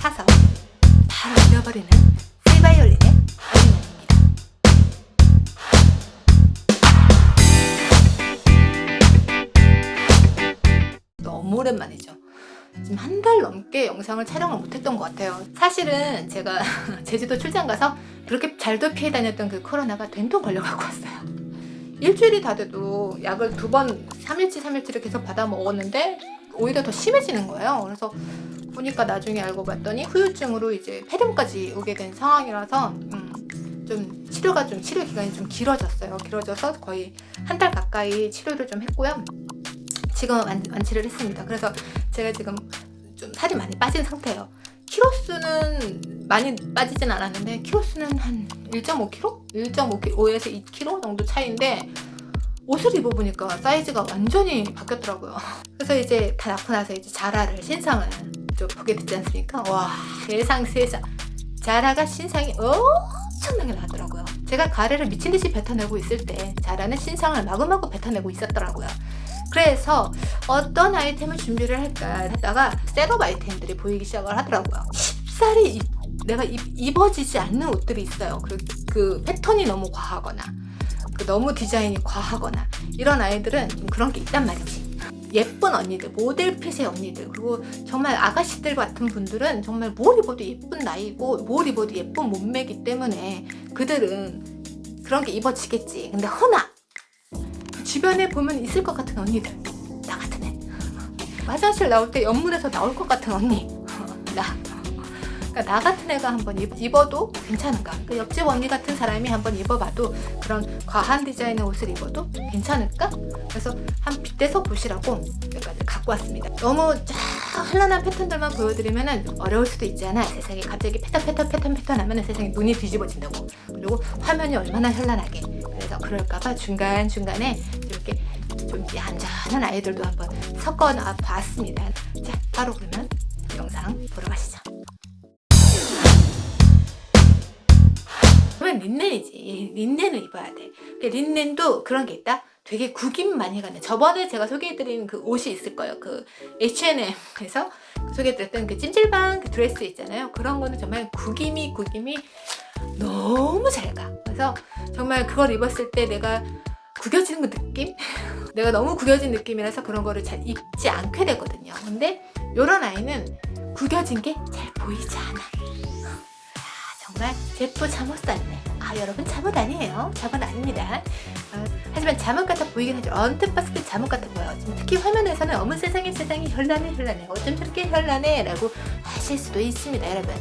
사서 바로 잃어버리는 실바이올린의 어린이입니다. 너무 오랜만이죠. 지금 한 달 넘게 영상을 촬영을 못했던 것 같아요. 사실은 제가 제주도 출장 가서 그렇게 잘도 피해 다녔던 그 코로나가 된통 걸려갖고 왔어요. 일주일이 다 돼도 약을 두 번, 3일치, 3일치를 계속 받아 먹었는데 오히려 더 심해지는 거예요. 그래서 보니까 나중에 알고 봤더니 후유증으로 이제 폐렴까지 오게 된 상황이라서 음, 좀 치료가 좀 치료 기간이 좀 길어졌어요. 길어져서 거의 한 달 가까이 치료를 좀 했고요. 지금 완, 완치를 했습니다. 그래서 제가 지금 좀 살이 많이 빠진 상태예요. 키로수는 많이 빠지진 않았는데 키로수는 한 1.5kg? 1.5에서 2kg 정도 차이인데 옷을 입어보니까 사이즈가 완전히 바뀌었더라고요. 그래서 이제 다 낳고 나서 이제 자라를 신상을 좀 보게 됐지 않습니까? 와 세상 세상 자라가 신상이 엄청나게 나더라고요. 제가 가래를 미친 듯이 뱉어내고 있을 때 자라는 신상을 마구마구 뱉어내고 있었더라고요. 그래서 어떤 아이템을 준비를 할까 하다가 셋업 아이템들이 보이기 시작을 하더라고요. 쉽사리 입- 내가 입, 입어지지 않는 옷들이 있어요. 그, 그 패턴이 너무 과하거나 그 너무 디자인이 과하거나 이런 아이들은 좀 그런 게 있단 말이지. 예쁜 언니들, 모델핏의 언니들, 그리고 정말 아가씨들 같은 분들은 정말 뭘 입어도 예쁜 나이고 뭘 입어도 예쁜 몸매기 때문에 그들은 그런 게 입어지겠지. 근데 허나 주변에 보면 있을 것 같은 언니들, 나 같은 애. 화장실 나올 때 옆문에서 나올 것 같은 언니, 나. 그러니까 나 같은 애가 한번 입- 입어도 괜찮은가? 그 옆집 언니 같은 사람이 한번 입어봐도 그런 과한 디자인의 옷을 입어도 괜찮을까? 그래서 한 빗대서 보시라고 여기까지 갖고 왔습니다. 너무 쫙 현란한 패턴들만 보여드리면 어려울 수도 있잖아. 세상에 갑자기 패턴 패턴 패턴 패턴 하면 세상에 눈이 뒤집어진다고. 그리고 화면이 얼마나 현란하게. 그래서 그럴까봐 중간 중간에 이렇게 좀 얌전한 아이들도 한번 섞어 놔 봤습니다. 자, 바로 그러면 영상 보러 가시죠. 린넨이지. 린넨을 입어야 돼. 근데 린넨도 그런 게 있다. 되게 구김 많이 가는. 저번에 제가 소개해드린 그 옷이 있을 거예요. 그 H&M에서 소개해드렸던 그 찜질방 그 드레스 있잖아요. 그런 거는 정말 구김이 구김이 너무 잘 가. 그래서 정말 그걸 입었을 때 내가 구겨지는 그 느낌? 내가 너무 구겨진 느낌이라서 그런 거를 잘 입지 않게 되거든요. 근데 이런 아이는 구겨진 게 잘 보이지 않아. 아, 정말 제프 잠옷 쌌네. 아 여러분 잠옷 아니에요. 잠옷 아닙니다. 어, 하지만 잠옷 같아 보이긴 하죠. 언뜻 봤을 때 잠옷 같아 보여. 지금 특히 화면에서는 어머 세상에 세상에 현란해 현란해. 어쩜 저렇게 현란해 라고 하실 수도 있습니다 여러분.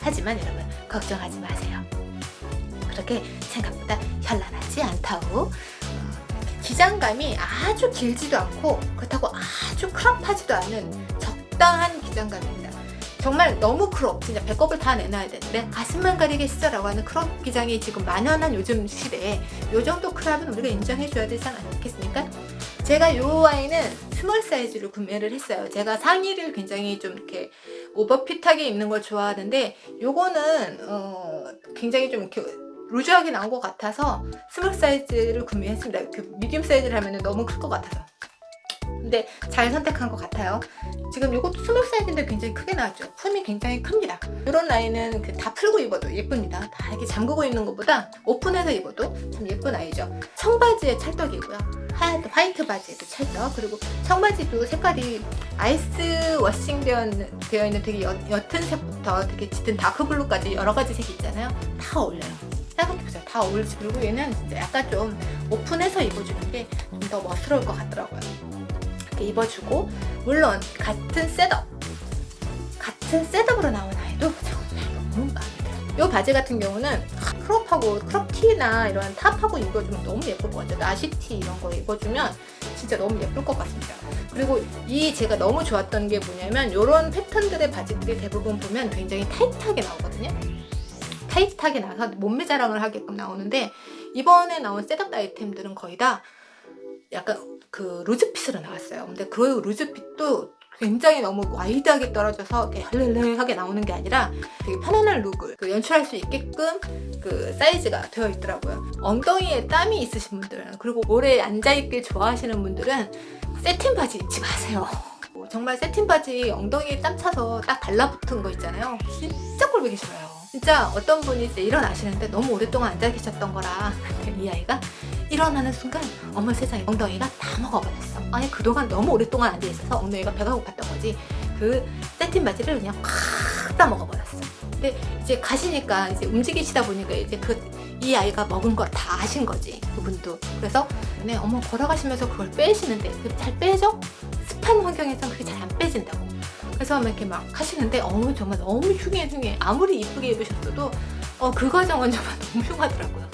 하지만 여러분 걱정하지 마세요. 그렇게 생각보다 현란하지 않다고 어, 기장감이 아주 길지도 않고 그렇다고 아주 크롭하지도 않은 적당한 기장감입니다. 정말 너무 크롭, 진짜 배꼽을 다 내놔야 되는데 가슴만 가리겠어라고 하는 크롭 기장이 지금 만연한 요즘 시대에 요 정도 크롭은 우리가 인정해줘야 되지 않겠습니까? 제가 요 아이는 스몰 사이즈로 구매를 했어요. 제가 상의를 굉장히 좀 이렇게 오버핏하게 입는 걸 좋아하는데 요거는 어, 굉장히 좀 이렇게 루즈하게 나온 것 같아서 스몰 사이즈를 구매했습니다. 그 미디움 사이즈를 하면 너무 클 것 같아서. 근데 잘 선택한 것 같아요. 지금 이것도 스몰 사이즈인데 굉장히 크게 나왔죠. 품이 굉장히 큽니다. 이런 라인은 그 다 풀고 입어도 예쁩니다. 다 이렇게 잠그고 입는 것보다 오픈해서 입어도 참 예쁜 아이죠. 청바지에 찰떡이고요. 하얀 화이트 바지에도 찰떡. 그리고 청바지도 색깔이 아이스 워싱 되어 있는, 되게 옅, 옅은 색부터 되게 짙은 다크블루까지 여러 가지 색이 있잖아요. 다 어울려요. 생각해보세요. 다 어울리지. 그리고 얘는 진짜 약간 좀 오픈해서 입어주는 게 좀 더 멋스러울 것 같더라고요. 이렇게 입어주고 물론 같은 셋업 같은 셋업으로 나온 아이도 너무 마음에 들어요. 이 바지 같은 경우는 크롭하고 크롭티나 이런 탑하고 입어주면 너무 예쁠 것 같아요. 나시티 이런 거 입어주면 진짜 너무 예쁠 것 같습니다. 그리고 이 제가 너무 좋았던 게 뭐냐면 이런 패턴들의 바지들이 대부분 보면 굉장히 타이트하게 나오거든요. 타이트하게 나서 몸매 자랑을 하게끔 나오는데 이번에 나온 셋업 아이템들은 거의 다 약간 그 루즈핏으로 나왔어요. 근데 그 루즈핏도 굉장히 너무 와이드하게 떨어져서 이렇게 헐렐레하게 나오는 게 아니라 되게 편안한 룩을 그 연출할 수 있게끔 그 사이즈가 되어 있더라고요. 엉덩이에 땀이 있으신 분들은 그리고 오래 앉아있길 좋아하시는 분들은 세팅 바지 입지 마세요. 뭐 정말 세틴 바지 엉덩이에 땀 차서 딱 달라붙은 거 있잖아요. 진짜 꼴보기 싫어요. 진짜 어떤 분이 이제 일어나시는데 너무 오랫동안 앉아 계셨던 거라 이 아이가 일어나는 순간 어머 세상에 엉덩이가 다 먹어버렸어. 아니 그동안 너무 오랫동안 앉아 있어서 엉덩이가 배가 고팠던 거지. 그 세틴 바지를 그냥 콱다 먹어버렸어. 근데 이제 가시니까 이제 움직이시다 보니까 이제 그 이 아이가 먹은 걸 다 아신 거지 그분도. 그래서 네 어머 걸어가시면서 그걸 빼시는데 그게 잘 빼죠? 습한 환경에선 그게 잘 안 빼진다고. 그래서 막 이렇게 막 하시는데 어우 정말 너무 흉해 흉해 아무리 이쁘게 입으셨어도 어 그 과정은 정말 너무 흉하더라고요.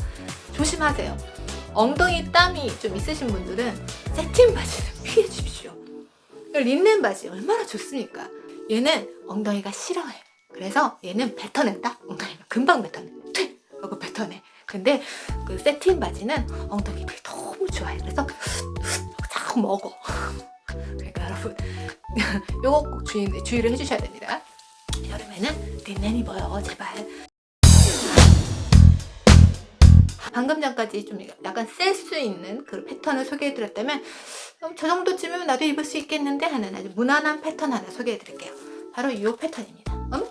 조심하세요. 엉덩이 땀이 좀 있으신 분들은 세틴 바지는 피해 주십시오. 린넨 바지 얼마나 좋습니까? 얘는 엉덩이가 싫어해. 그래서 얘는 뱉어낸다. 엉덩이가 금방 뱉어내. 퇴! 하고 뱉어내. 근데 그 세틴 바지는 엉덩이들이 너무 좋아해. 그래서 자꾸 먹어. 여러분 요거 꼭 주의, 주의를 해주셔야 됩니다. 여름에는 린넨 입어요. 제발. 방금 전까지 좀 약간 셀 수 있는 그 패턴을 소개해드렸다면 음, 저 정도쯤이면 나도 입을 수 있겠는데 하는 아주 무난한 패턴 하나 소개해드릴게요. 바로 이 패턴입니다. 어머?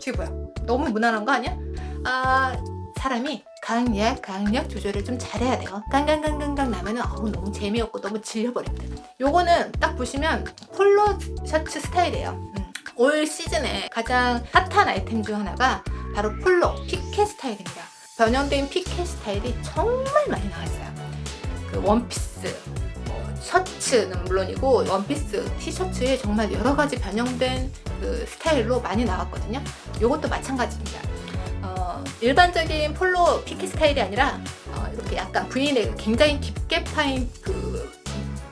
저게 뭐야? 너무 무난한 거 아니야? 아 사람이 강약 강약 조절을 좀 잘해야 돼요. 깡깡깡깡깡 나면은 어우 너무 재미없고 너무 질려버립니다. 요거는 딱 보시면 폴로 셔츠 스타일이에요. 음. 올 시즌에 가장 핫한 아이템 중 하나가 바로 폴로 피켓 스타일입니다. 변형된 피켓 스타일이 정말 많이 나왔어요. 그 원피스, 뭐 셔츠는 물론이고 원피스, 티셔츠에 정말 여러 가지 변형된 그 스타일로 많이 나왔거든요. 이것도 마찬가지입니다. 어, 일반적인 폴로 피켓 스타일이 아니라 어, 이렇게 약간 V넥, 굉장히 깊게 파인 그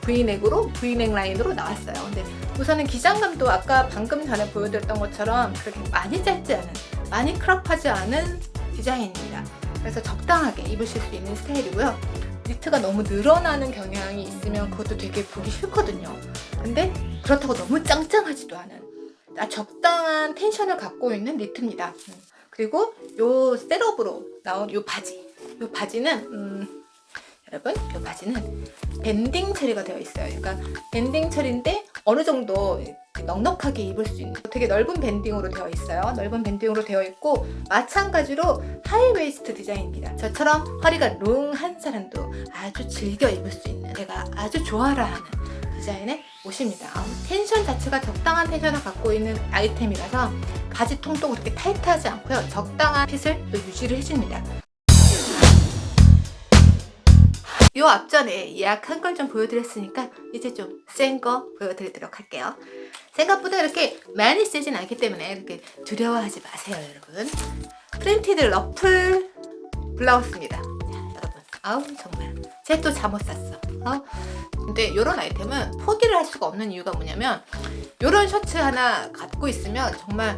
V넥으로 V넥 라인으로 나왔어요. 근데 우선은 기장감도 아까 방금 전에 보여드렸던 것처럼 그렇게 많이 짧지 않은, 많이 크롭하지 않은 디자인입니다. 그래서 적당하게 입으실 수 있는 스타일이고요. 니트가 너무 늘어나는 경향이 있으면 그것도 되게 보기 싫거든요. 근데 그렇다고 너무 짱짱하지도 않은 아, 적당한 텐션을 갖고 있는 니트입니다. 음. 그리고 요 셋업으로 나온 요 바지. 요 바지는 음, 여러분 요 바지는 밴딩 처리가 되어 있어요. 그러니까 밴딩 처리인데 어느 정도 넉넉하게 입을 수 있는 되게 넓은 밴딩으로 되어 있어요. 넓은 밴딩으로 되어 있고 마찬가지로 하이웨이스트 디자인입니다. 저처럼 허리가 롱한 사람도 아주 즐겨 입을 수 있는 제가 아주 좋아라 하는 디자인의 옷입니다. 아, 텐션 자체가 적당한 텐션을 갖고 있는 아이템이라서 바지 통도 그렇게 타이트하지 않고요. 적당한 핏을 또 유지를 해줍니다. 요 앞전에 예약한 걸 좀 보여드렸으니까 이제 좀 센 거 보여드리도록 할게요. 생각보다 이렇게 많이 세진 않기 때문에 이렇게 두려워하지 마세요, 여러분. 프린티드 러플 블라우스입니다. 자, 여러분. 아우 정말. 쟤 또 잠옷 샀어. 아우. 근데 이런 아이템은 포기를 할 수가 없는 이유가 뭐냐면 이런 셔츠 하나 갖고 있으면 정말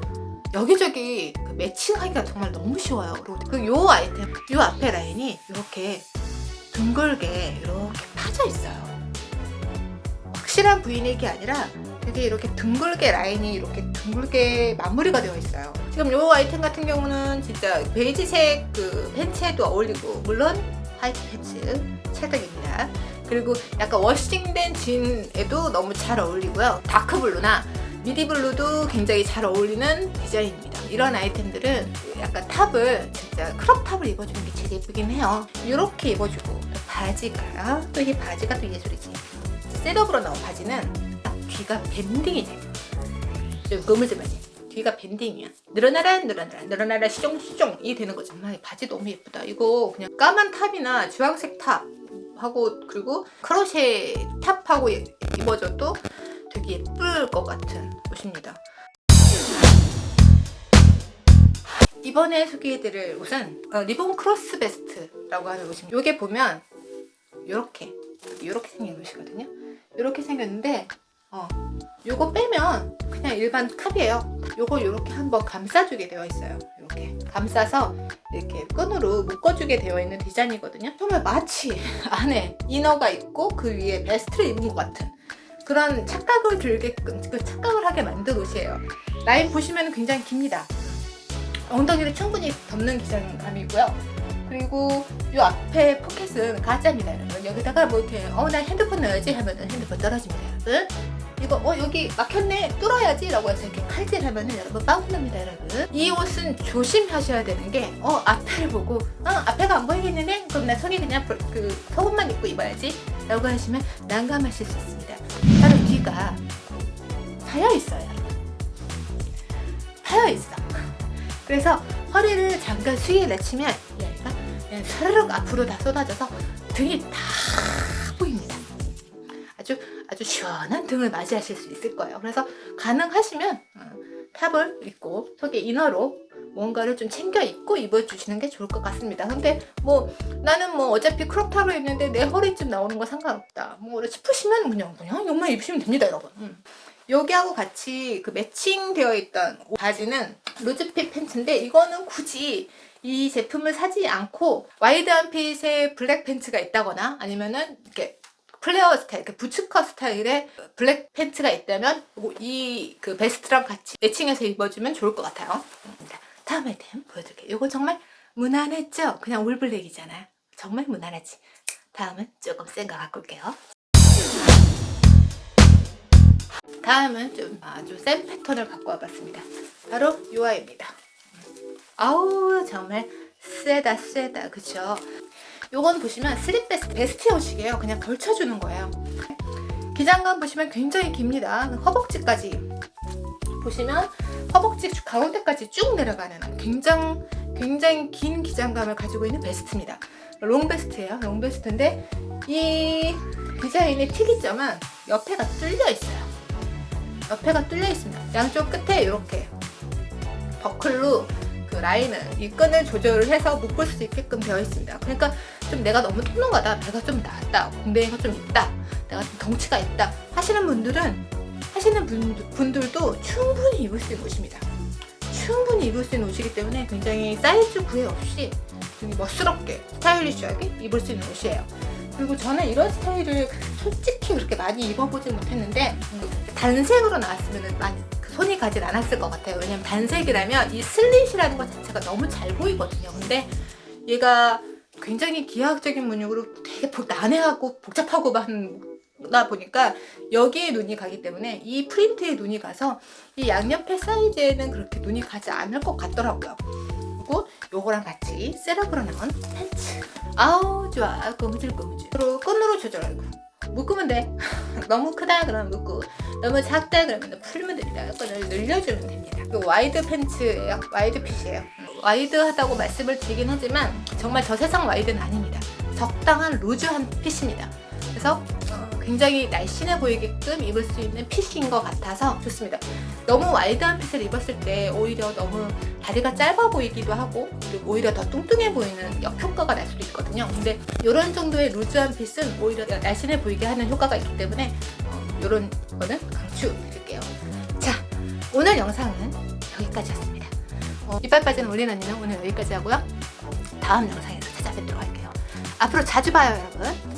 여기저기 그 매칭하기가 정말 너무 쉬워요. 그리고 그요 아이템, 요 앞에 라인이 이렇게 둥글게 이렇게 파져 있어요. 확실한 브이넥이 아니라 되게 이렇게 둥글게 라인이 이렇게 둥글게 마무리가 되어 있어요. 지금 요 아이템 같은 경우는 진짜 베이지색 그 팬츠에도 어울리고 물론 화이트 팬츠 찰떡입니다. 그리고 약간 워싱된 진에도 너무 잘 어울리고요. 다크블루나 미디블루도 굉장히 잘 어울리는 디자인입니다. 이런 아이템들은 약간 탑을 진짜 크롭 탑을 입어주는 게 제일 예쁘긴 해요. 이렇게 입어주고 또 바지가 또이 바지가 또 예술이지. 셋업으로 나온 바지는 딱 뒤가 밴딩이지. 좀 고물즈바지. 뒤가 밴딩이야. 늘어나라 늘어나라 늘어나라 시종 시종이 되는 거죠. 정말 바지 너무 예쁘다. 이거 그냥 까만 탑이나 주황색 탑 하고 그리고 크로셰 탑하고 입어줘도 되게 예쁠 것 같은 옷입니다. 이번에 소개해드릴 옷은 어, 리본 크로스 베스트라고 하는 옷입니다. 이게 보면 이렇게 이렇게 생긴 옷이거든요. 이렇게 생겼는데 어 요거 빼면 그냥 일반 컵이에요. 요거 이렇게 한번 감싸주게 되어 있어요. 이렇게 감싸서 이렇게 끈으로 묶어주게 되어 있는 디자인이거든요. 정말 마치 안에 이너가 있고 그 위에 베스트를 입은 것 같은 그런 착각을 들게끔 그 착각을 하게 만든 옷이에요. 라인 보시면 굉장히 깁니다. 엉덩이를 충분히 덮는 기장감이고요. 그리고 이 앞에 포켓은 가짜입니다, 여러분. 여기다가 뭐 이렇게 어나 핸드폰 넣어야지 하면은 핸드폰 떨어집니다, 여러분. 이거 어 여기 막혔네 뚫어야지 라고 해서 이렇게 칼질하면은 여러분 빵꾸납니다 여러분 이 옷은 조심하셔야 되는 게 어 앞에를 보고 어 앞에가 안 보이겠네 그럼 나 속에 그냥 그- 그 속옷만 입고 입어야지 라고 하시면 난감하실 수 있습니다 바로 뒤가 파여 있어요. 파여 있어. 그래서 허리를 잠깐 수위에 내치면 그냥 사르륵 앞으로 다 쏟아져서 등이 다 보입니다. 아주 아주 시원한 등을 맞이하실 수 있을 거예요. 그래서 가능하시면 어, 탑을 입고 속에 이너로 뭔가를 좀 챙겨 입고 입어주시는 게 좋을 것 같습니다. 근데 뭐 나는 뭐 어차피 크롭탑을 입는데 내 허리쯤 나오는 거 상관없다. 뭐 싶으시면 그냥 그냥 이것만 입으시면 됩니다, 여러분. 음. 여기하고 같이 그 매칭되어 있던 바지는 루즈핏 팬츠인데 이거는 굳이 이 제품을 사지 않고 와이드한 핏의 블랙 팬츠가 있다거나 아니면은 이렇게 플레어 스타일, 그 부츠컷 스타일의 블랙 팬츠가 있다면 이 그 베스트랑 같이 매칭해서 입어주면 좋을 것 같아요. 아이템 보여드릴게요. 이거 정말 무난했죠? 그냥 올블랙이잖아요. 정말 무난하지. 다음은 조금 센 거 갖고 올게요. 다음은 좀 아주 센 패턴을 갖고 와봤습니다. 바로 이 아이입니다. 아우 정말 세다 세다 그쵸? 요건 보시면 슬립 베스트, 베스트 옷이에요. 그냥 걸쳐주는 거예요. 기장감 보시면 굉장히 깁니다. 허벅지까지 보시면 허벅지 가운데까지 쭉 내려가는 굉장히 굉장히 긴 기장감을 가지고 있는 베스트입니다. 롱 베스트예요. 롱 베스트인데 이 디자인의 특이점은 옆에가 뚫려 있어요. 옆에가 뚫려 있습니다. 양쪽 끝에 이렇게 버클로 그 라인을 이 끈을 조절을 해서 묶을 수 있게끔 되어 있습니다. 그러니까 좀 내가 너무 뚱뚱하다, 배가 좀 나왔다, 공대가 좀 있다, 내가 좀 덩치가 있다 하시는 분들은 하시는 분들, 분들도 충분히 입을 수 있는 옷입니다. 충분히 입을 수 있는 옷이기 때문에 굉장히 사이즈 구애 없이 멋스럽게 스타일리시하게 입을 수 있는 옷이에요. 그리고 저는 이런 스타일을 솔직히 그렇게 많이 입어보지 못했는데 음, 단색으로 나왔으면 많이 그 손이 가진 않았을 것 같아요. 왜냐면 단색이라면 이 슬릿이라는 것 자체가 너무 잘 보이거든요. 근데 얘가 굉장히 기하학적인 문육으로 되게 복- 난해하고 복잡하고 하 다 보니까 여기에 눈이 가기 때문에 이 프린트에 눈이 가서 이 양옆에 사이즈에는 그렇게 눈이 가지 않을 것 같더라고요. 그리고 요거랑 같이 셋업으로 나온 팬츠. 아우 좋아 고무줄고무줄. 그리고 끈으로 조절하고 묶으면 돼. 너무 크다 그러면 묶고 너무 작다 그러면 풀면 됩니다. 끈을 늘려주면 됩니다. 그 와이드 팬츠예요. 와이드 핏이에요. 와이드하다고 말씀을 드리긴 하지만 정말 저 세상 와이드는 아닙니다. 적당한 루즈한 핏입니다. 그래서 어, 굉장히 날씬해 보이게끔 입을 수 있는 핏인 것 같아서 좋습니다. 너무 와이드한 핏을 입었을 때 오히려 너무 다리가 짧아 보이기도 하고 그리고 오히려 더 뚱뚱해 보이는 역효과가 날 수도 있거든요. 근데 이런 정도의 루즈한 핏은 오히려 날씬해 보이게 하는 효과가 있기 때문에 이런 거는 강추드릴게요. 자, 오늘 영상은 여기까지였습니다. 어, 이빨 빠진 올린 언니는 오늘 여기까지 하고요. 다음 영상에서 찾아뵙도록 할게요. 앞으로 자주 봐요, 여러분.